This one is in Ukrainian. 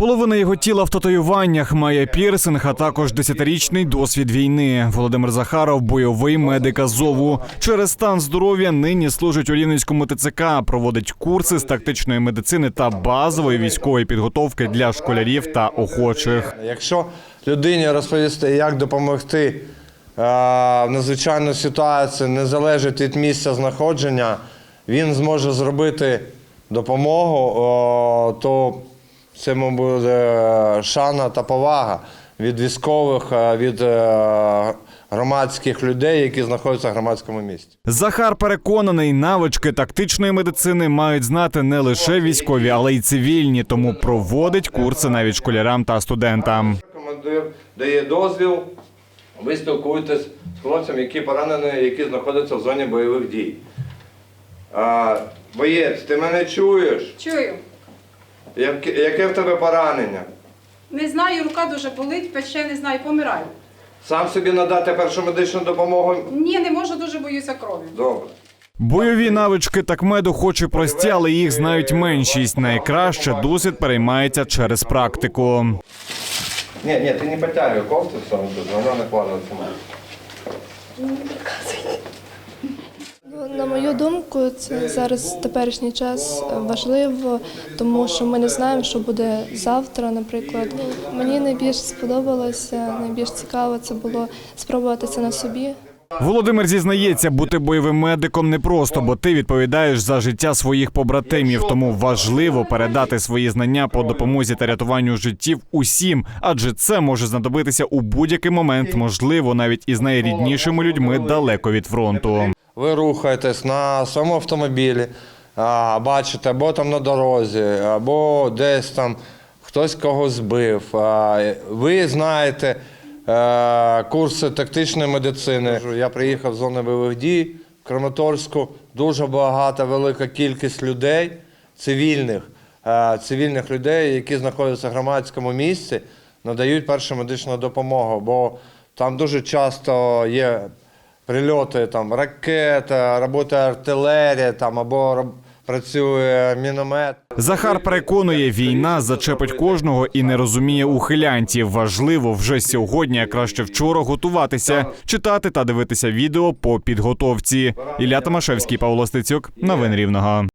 Половина його тіла в татуюваннях має пірсинг, а також десятирічний досвід війни. Володимир Захаров бойовий медик Азову. Через стан здоров'я нині служить у Рівненському ТЦК, проводить курси з тактичної медицини та базової військової підготовки для школярів та охочих. Якщо людині розповісти, як допомогти е, в надзвичайну ситуацію, не залежить від місця знаходження, він зможе зробити допомогу, то це йому буде шана та повага від військових, е, від е, громадських людей, які знаходяться в громадському місці. Захар переконаний, навички тактичної медицини мають знати не лише військові, але й цивільні, тому проводить курси навіть школярам та студентам. Командир дає дозвіл, ви спілкуєтесь з хлопцями, які поранені, які знаходяться в зоні бойових дій. А, боєць, ти мене чуєш? Чую. Яке, яке в тебе поранення? Не знаю, рука дуже болить, пече, не знаю, помираю. Сам собі надати першу медичну допомогу? Ні, не можу, дуже боюся крові. Добре. Бойові навички такмеду хоч і прості, але їх знають меншість. Найкраще досвід переймається через практику. Ні, ні, ти не потягуй кофту в тут, вона не кладеться. На мою думку, це зараз теперішній час важливо, тому що ми не знаємо, що буде завтра. Наприклад, мені найбільш сподобалося, найбільш цікаво це було спробувати це на собі. Володимир зізнається, бути бойовим медиком непросто, бо ти відповідаєш за життя своїх побратимів. Тому важливо передати свої знання по допомозі та рятуванню життів усім, адже це може знадобитися у будь-який момент, можливо, навіть із найріднішими людьми далеко від фронту. Ви рухаєтесь на своєму автомобілі, бачите, або там на дорозі, або десь там хтось когось збив. Ви знаєте курси тактичної медицини. Я приїхав з зони бойових дій в Краматорську. Дуже багата, велика кількість людей, цивільних, е, цивільних людей, які знаходяться в громадському місці, надають першу медичну допомогу, бо там дуже часто є прильоти там ракета, робота артилерія там або працює міномет. Захар переконує, війна зачепить кожного і не розуміє ухилянтів. Важливо вже сьогодні, а краще вчора, готуватися, читати та дивитися відео по підготовці. Ілля Томашевський, Павло Стецюк, новин Рівного.